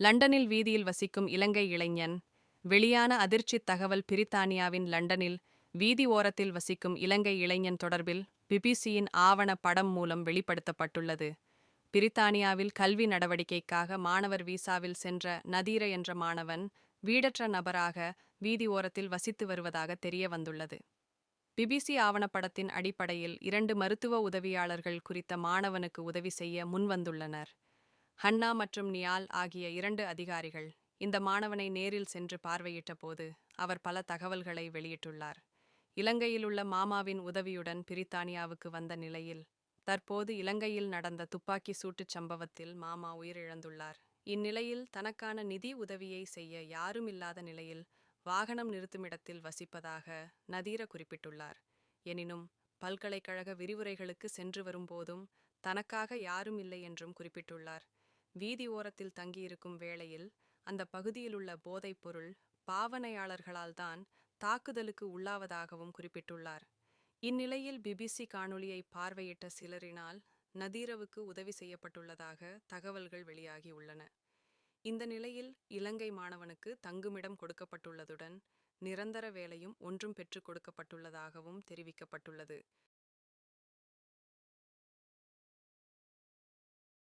லண்டனில் வீதியில் வசிக்கும் இலங்கை இளைஞன் வெளியான அதிர்ச்சித் தகவல் பிரித்தானியாவின் லண்டனில் வீதி ஓரத்தில் வசிக்கும் இலங்கை இளைஞன் தொடர்பில் பிபிசியின் ஆவண படம் மூலம் வெளிப்படுத்தப்பட்டுள்ளது. பிரித்தானியாவில் கல்வி நடவடிக்கைக்காக மாணவர் வீசாவில் சென்ற நதீர என்ற மாணவன் வீடற்ற நபராக வீதி ஓரத்தில் வசித்து வருவதாக தெரிய வந்துள்ளது பிபிசி ஆவணப்படத்தின் அடிப்படையில் இரண்டு மருத்துவ உதவியாளர்கள் குறித்த மாணவனுக்கு உதவி செய்ய முன்வந்துள்ளனர். ஹன்னா மற்றும் நியால் ஆகிய இரண்டு அதிகாரிகள் இந்த மாணவனை நேரில் சென்று பார்வையிட்ட போது அவர் பல தகவல்களை வெளியிட்டுள்ளார். இலங்கையிலுள்ள மாமாவின் உதவியுடன் பிரித்தானியாவுக்கு வந்த நிலையில் தற்போது இலங்கையில் நடந்த துப்பாக்கி சூட்டுச் சம்பவத்தில் மாமா உயிரிழந்துள்ளார். இந்நிலையில் தனக்கான நிதி உதவியை செய்ய யாரும் இல்லாத நிலையில் வாகனம் நிறுத்துமிடத்தில் வசிப்பதாக நதீர குறிப்பிட்டுள்ளார். எனினும் பல்கலைக்கழக விரிவுரைகளுக்கு சென்று வரும்போதும் தனக்காக யாரும் இல்லை என்றும் குறிப்பிட்டுள்ளார். வீதி ஓரத்தில் தங்கியிருக்கும் வேளையில் அந்த பகுதியிலுள்ள போதைப் பொருள் பாவனையாளர்களால்தான் தாக்குதலுக்கு உள்ளாவதாகவும் குறிப்பிட்டுள்ளார். இந்நிலையில் பிபிசி காணொளியை பார்வையிட்ட சிலரினால் நதீரவுக்கு உதவி செய்யப்பட்டுள்ளதாக தகவல்கள் வெளியாகியுள்ளன. இந்த நிலையில் இலங்கை மாணவனுக்கு தங்குமிடம் கொடுக்கப்பட்டுள்ளதுடன் நிரந்தர வேலையும் ஒன்றும் பெற்றுக் கொடுக்கப்பட்டுள்ளதாகவும் தெரிவிக்கப்பட்டுள்ளது.